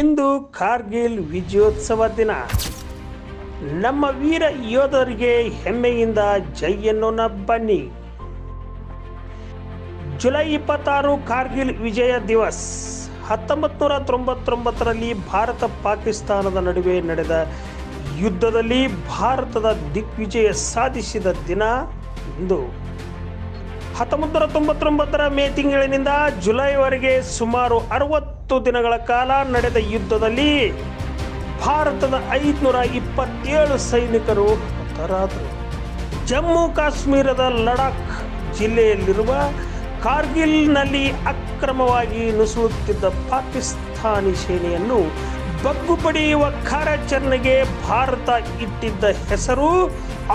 ಇಂದು ಕಾರ್ಗಿಲ್ ವಿಜಯೋತ್ಸವ ದಿನ. ನಮ್ಮ ವೀರ ಯೋಧರಿಗೆ ಹೆಮ್ಮೆಯಿಂದ ಜೈಯನ್ನು ಬನ್ನಿ ಜುಲೈ ಇಪ್ಪತ್ತಾರು ಕಾರ್ಗಿಲ್ ವಿಜಯ ದಿವಸ್. ಹತ್ತೊಂಬತ್ತು ನೂರ ತೊಂಬತ್ತೊಂಬತ್ತರಲ್ಲಿ ಭಾರತ ಪಾಕಿಸ್ತಾನದ ನಡುವೆ ನಡೆದ ಯುದ್ಧದಲ್ಲಿ ಭಾರತದ ದಿಗ್ವಿಜಯ ಸಾಧಿಸಿದ ದಿನ ಇಂದು. ಹತ್ತೊಂಬತ್ತು ನೂರ ತೊಂಬತ್ತೊಂಬತ್ತರ ಮೇ ತಿಂಗಳಿನಿಂದ ಜುಲೈವರೆಗೆ ಸುಮಾರು ಅರವತ್ತು ದಿನಗಳ ಕಾಲ ನಡೆದ ಯುದ್ಧದಲ್ಲಿ ಭಾರತದ ಐದುನೂರ ಇಪ್ಪತ್ತೇಳು ಸೈನಿಕರು ಹತರಾದರು. ಜಮ್ಮು ಕಾಶ್ಮೀರದ ಲಡಾಖ್ ಜಿಲ್ಲೆಯಲ್ಲಿರುವ ಕಾರ್ಗಿಲ್ನಲ್ಲಿ ಅಕ್ರಮವಾಗಿ ನುಸುಳುತ್ತಿದ್ದ ಪಾಕಿಸ್ತಾನಿ ಸೇನೆಯನ್ನು ಬಗ್ಗು ಪಡೆಯುವ ಕಾರ್ಯಾಚರಣೆಗೆ ಭಾರತ ಇಟ್ಟಿದ್ದ ಹೆಸರು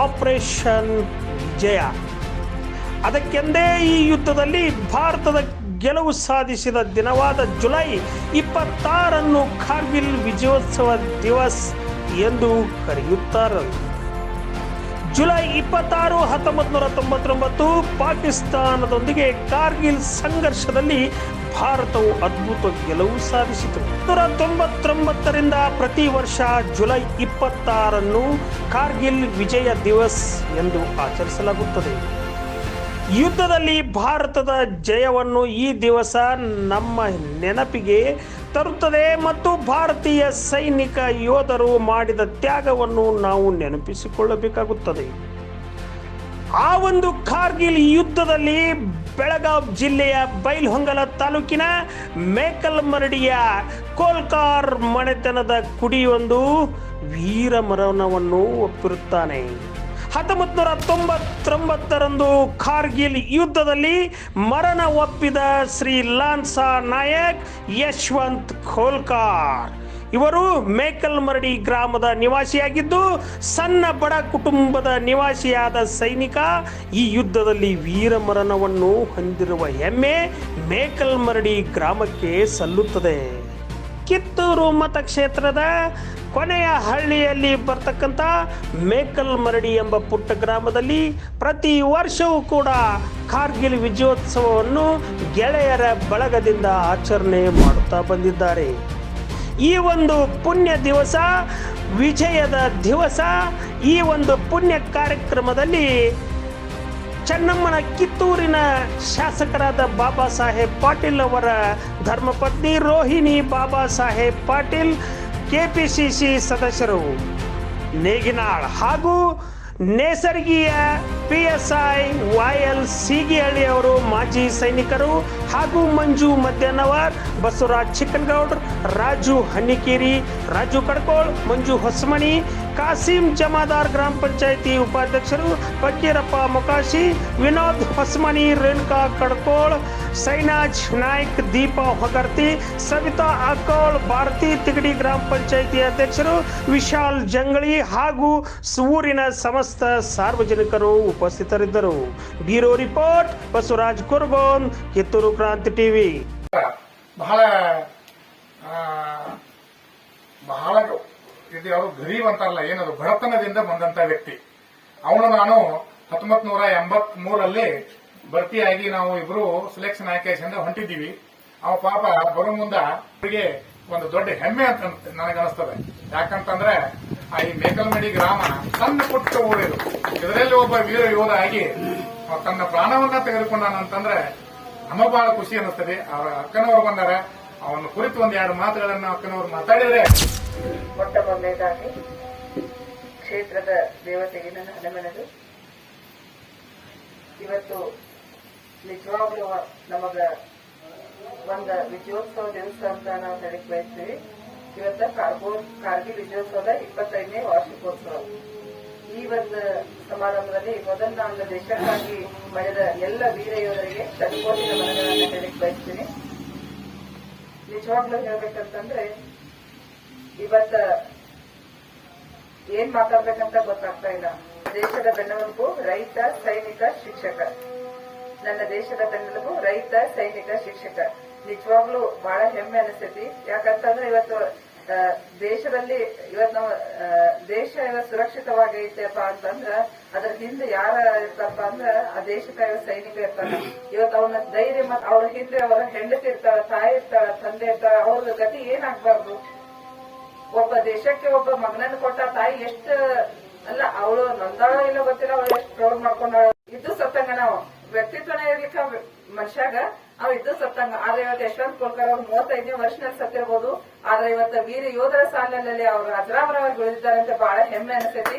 ಆಪರೇಷನ್ ವಿಜಯ. ಅದಕ್ಕೆಂದೇ ಈ ಯುದ್ಧದಲ್ಲಿ ಭಾರತದ ಗೆಲುವು ಸಾಧಿಸಿದ ದಿನವಾದ ಜುಲೈ ಇಪ್ಪತ್ತಾರನ್ನು ಕಾರ್ಗಿಲ್ ವಿಜಯೋತ್ಸವ ದಿವಸ್ ಎಂದು ಕರೆಯುತ್ತಾರೆ. ಜುಲೈ ಇಪ್ಪತ್ತಾರು ಹತ್ತೊಂಬತ್ತು ನೂರ ತೊಂಬತ್ತೊಂಬತ್ತು ಪಾಕಿಸ್ತಾನದೊಂದಿಗೆ ಕಾರ್ಗಿಲ್ ಸಂಘರ್ಷದಲ್ಲಿ ಭಾರತವು ಅದ್ಭುತ ಗೆಲುವು ಸಾಧಿಸಿತು. ನೂರ ತೊಂಬತ್ತೊಂಬತ್ತರಿಂದ ಪ್ರತಿ ವರ್ಷ ಜುಲೈ ಇಪ್ಪತ್ತಾರನ್ನು ಕಾರ್ಗಿಲ್ ವಿಜಯ ದಿವಸ್ ಎಂದು ಆಚರಿಸಲಾಗುತ್ತದೆ. ಯುದ್ಧದಲ್ಲಿ ಭಾರತದ ಜಯವನ್ನು ಈ ದಿವಸ ನಮ್ಮ ನೆನಪಿಗೆ ತರುತ್ತದೆ ಮತ್ತು ಭಾರತೀಯ ಸೈನಿಕ ಯೋಧರು ಮಾಡಿದ ತ್ಯಾಗವನ್ನು ನಾವು ನೆನಪಿಸಿಕೊಳ್ಳಬೇಕಾಗುತ್ತದೆ. ಆ ಒಂದು ಕಾರ್ಗಿಲ್ ಯುದ್ಧದಲ್ಲಿ ಬೆಳಗಾವ್ ಜಿಲ್ಲೆಯ ಬೈಲ್ಹೊಂಗಲ ತಾಲೂಕಿನ ಮೇಕಲ್ಮರಡಿಯ ಕೋಲ್ಕಾರ್ ಮನೆತನದ ಕುಡಿಯೊಂದು ವೀರ ಮರಣವನ್ನು ಒಪ್ಪಿರುತ್ತಾನೆ. ಹತ್ತೊಂಬತ್ತು ನೂರ ತೊಂಬತ್ತೊಂಬತ್ತರಂದು ಕಾರ್ಗಿಲ್ ಯುದ್ಧದಲ್ಲಿ ಮರಣ ಒಪ್ಪಿದ ಶ್ರೀ ಲಾನ್ಸಾ ನಾಯಕ್ ಯಶವಂತ್ ಖೋಲ್ಕಾರ್. ಇವರು ಮೇಕಲ್ಮರಡಿ ಗ್ರಾಮದ ನಿವಾಸಿಯಾಗಿದ್ದು, ಸಣ್ಣ ಬಡ ಕುಟುಂಬದ ನಿವಾಸಿಯಾದ ಸೈನಿಕ ಈ ಯುದ್ಧದಲ್ಲಿ ವೀರ ಮರಣವನ್ನು ಹೊಂದಿರುವ ಹೆಮ್ಮೆ ಮೇಕಲ್ಮರಡಿ ಗ್ರಾಮಕ್ಕೆ ಸಲ್ಲುತ್ತದೆ. ಕಿತ್ತೂರು ಮತಕ್ಷೇತ್ರದ ಕೊನೆಯ ಹಳ್ಳಿಯಲ್ಲಿ ಬರ್ತಕ್ಕಂಥ ಮೇಕಲ್ ಮರಡಿ ಎಂಬ ಪುಟ್ಟ ಗ್ರಾಮದಲ್ಲಿ ಪ್ರತಿ ವರ್ಷವೂ ಕೂಡ ಕಾರ್ಗಿಲ್ ವಿಜಯೋತ್ಸವವನ್ನು ಗೆಳೆಯರ ಬಳಗದಿಂದ ಆಚರಣೆ ಮಾಡುತ್ತಾ ಬಂದಿದ್ದಾರೆ. ಈ ಒಂದು ಪುಣ್ಯ ದಿವಸ, ವಿಜಯದ ದಿವಸ, ಈ ಒಂದು ಪುಣ್ಯ ಕಾರ್ಯಕ್ರಮದಲ್ಲಿ ಚೆನ್ನಮ್ಮನ ಕಿತ್ತೂರಿನ ಶಾಸಕರಾದ ಬಾಬಾ ಸಾಹೇಬ್ ಪಾಟೀಲ್ ಅವರ ಧರ್ಮಪತ್ನಿ ರೋಹಿಣಿ ಬಾಬಾ ಸಾಹೇಬ್ ಪಾಟೀಲ್ ಕೆಪಿಸಿಸಿ ಸದಸ್ಯರು, ನೇಗಿನಾಳ್ ಹಾಗೂ ನೇಸರ್ಗಿಯ P S I Y L Sigihalli ಅವರು, ಮಾಜಿ ಸೈನಿಕರು ಹಾಗೂ ಮಂಜು ಮಧ್ಯಾಹ್ನವರ್, ಬಸವರಾಜ್ ಚಿಕ್ಕನಗೌಡ್ರ, ರಾಜು ಹನ್ನಿಕೇರಿ, ರಾಜು ಕಡ್ಕೋಳ್, ಮಂಜು ಹೊಸಮಣಿ ಕಾಸಿಂ ಜಮಾದಾರ್ ಗ್ರಾಮ ಪಂಚಾಯಿತಿ ಉಪಾಧ್ಯಕ್ಷರು ಫಕೀರಪ್ಪ ಮೊಕಾಶಿ, ವಿನೋದ್ ಹೊಸಮನಿ, ರೇಣುಕಾ ಕಡ್ಕೋಳ್, ಸೈನಾಜ್ ನಾಯ್ಕ್, ದೀಪ ಹೊಗರ್ತಿ, ಸವಿತಾ ಅಕೋಳ್ ಭಾರತಿ ತಿಗಡಿ ಗ್ರಾಮ ಪಂಚಾಯಿತಿ ಅಧ್ಯಕ್ಷರು ವಿಶಾಲ್ ಜಂಗಳಿ ಹಾಗೂ ಸೂರಿನ ಸಮಸ್ತ ಸಾರ್ವಜನಿಕರು ಉಪಸ್ಥಿತರಿದ್ದರು. Bureau report, Basavaraj ಕುರ್ಬೋನ್ Kittur Kranti TV. ಬಹಳ ಬಹಳ ಇದು ಯಾವುದು ಗರೀಬ್ ಅಂತಾರಲ್ಲ, ಏನದು? ಬಡತನದಿಂದ ಬಂದಂತ ವ್ಯಕ್ತಿ. ಅವನು ನಾನು ಹತ್ತೊಂಬತ್ ನೂರ ಎಂಬತ್ ಮೂರಲ್ಲಿ ಭರ್ತಿಯಾಗಿ ನಾವು ಇಬ್ರು ಸೆಲೆಕ್ಷನ್ ಆಯ್ಕೆಯಿಂದ ಹೊಂಟಿದ್ದೀವಿ. ಅವ ಪಾಪ ಬರೋ ಮುಂದ ಅವರಿಗೆ ಒಂದು ದೊಡ್ಡ ಹೆಮ್ಮೆ ಅಂತ ನನಗನ್ನಿಸ್ತದೆ. ಯಾಕಂತಂದ್ರೆ, ಆ ಈ ಮೇಕಲ್ಮಡಿ ಗ್ರಾಮ ತನ್ನ ಪುಟ್ಟ ಊರಿದು. ಇದರಲ್ಲಿ ಒಬ್ಬ ವೀರ ಯೋಧ ಆಗಿ ತನ್ನ ಪ್ರಾಣವನ್ನ ತೆಗೆದುಕೊಂಡಾನಂತಂದ್ರೆ ನಮ್ಮ ಬಹಳ ಖುಷಿ ಅನ್ನಿಸ್ತದೆ. ಅವರ ಅಕ್ಕನವರು ಬಂದಾರ. ಅವನ ಕುರಿತು ಒಂದ್ ಎರಡು ಮಾತುಗಳನ್ನ ಅಕ್ಕನವರು ಮಾತಾಡಿದ್ರೆ ಮೊಟ್ಟ ಮೊದಲನೇದಾಗಿ ಕ್ಷೇತ್ರದ ದೇವತೆಗೆ ನನ್ನ ಹಣಮೆಣದು ಇವತ್ತು ನಿಜವಾಗ್ಲೂ ನಮಗ ಒಂದ ವಿಜಯೋತ್ಸವ ದಿವಸ ಅಂತ ನಾವು ಹೇಳಕ್ ಬಯಸ್ತೀವಿ. ಇವತ್ತ ಕಾರ್ಗೋ ಕಾರ್ಗಿಲ್ ವಿಜಯೋತ್ಸವದ ಇಪ್ಪತ್ತೈದನೇ ವಾರ್ಷಿಕೋತ್ಸವ. ಈ ಒಂದು ಸಮಾರಂಭದಲ್ಲಿ ಮೊದಲ ಒಂದು ದೇಶಕ್ಕಾಗಿ ಮಾಡಿದ ಎಲ್ಲ ವೀರ ಯೋಧರಿಗೆ ಶತಕೋಟಿ ಮನಗಳನ್ನು ಹೇಳಕ್ ಬಯಸ್ತೀನಿ. ನಿಜವಾಗ್ಲೂ ಹೇಳ್ಬೇಕಂತಂದ್ರೆ ಇವತ್ತ ಏನ್ ಮಾತಾಡ್ಬೇಕಂತ ಗೊತ್ತಾಗ್ತಾ ಇಲ್ಲ. ದೇಶದ ಬೆನ್ನೆಲುಬು ರೈತ, ಸೈನಿಕ, ಶಿಕ್ಷಕ. ನನ್ನ ದೇಶದ ಬೆನ್ನೆಲುಬು ರೈತ, ಸೈನಿಕ, ಶಿಕ್ಷಕ. ನಿಜವಾಗ್ಲೂ ಬಹಳ ಹೆಮ್ಮೆ ಅನಿಸ್ತೈತಿ. ಯಾಕಂತಂದ್ರೆ ಇವತ್ತು ದೇಶದಲ್ಲಿ ಇವತ್ ನಾವು ದೇಶ ಇವತ್ ಸುರಕ್ಷಿತವಾಗೈತೆಪ್ಪ ಅಂತಂದ್ರ, ಅದ್ರ ಹಿಂದೆ ಯಾರ ಇರ್ತಾರಪ್ಪ ಅಂದ್ರ, ಆ ದೇಶದ ಸೈನಿಕ ಇರ್ತಾರ ಇವತ್ ಅವನ ಧೈರ್ಯ ಮತ್ ಅವ್ರ ಹಿಂದೆ ಅವರ ಹೆಂಡತಿ ಇರ್ತಾಳ, ತಾಯಿ ಇರ್ತಾಳ, ತಂದೆ ಇರ್ತಾಳ, ಅವ್ರ ಗತಿ ಏನಾಗ್ಬಾರ್ದು ಒಬ್ಬ ದೇಶಕ್ಕೆ ಒಬ್ಬ ಮಗನನ್ನು ಕೊಟ್ಟ ತಾಯಿ ಎಷ್ಟ, ಅಲ್ಲ, ಅವಳು ನೊಂದಾಳೋ ಇಲ್ಲ ಗೊತ್ತಿಲ್ಲ, ಅವಳು ಎಷ್ಟು ಪ್ರೌಡ್ ಮಾಡ್ಕೊಂಡಾಳ. ಇದ್ದು ಸತ್ತಂಗ ನಾವು. ವ್ಯಕ್ತಿತ್ವನ ಇರ್ಲಿಕ್ಕ ಮನುಷ್ಯಾಗ ಅವ್ ಇದ್ದು ಸತ್ತಂಗ. ಆದ್ರೆ ಇವತ್ತು ಯಶವಂತ್ ಕೋಲ್ಕರ್ ಅವ್ರು ಮೂವತ್ತೈದನೇ ವರ್ಷನಲ್ಲಿ ಸತ್ತಿರ್ಬೋದು. ಆದ್ರೆ ಇವತ್ತು ವೀರ ಯೋಧರ ಸಾಲಿನಲ್ಲಿ ಅವ್ರು ಅಜರಾಮರವಾಗಿ ಉಳಿದಿದ್ದಾರೆ ಅಂತ ಬಹಳ ಹೆಮ್ಮೆ ಅನಿಸ್ತೈತಿ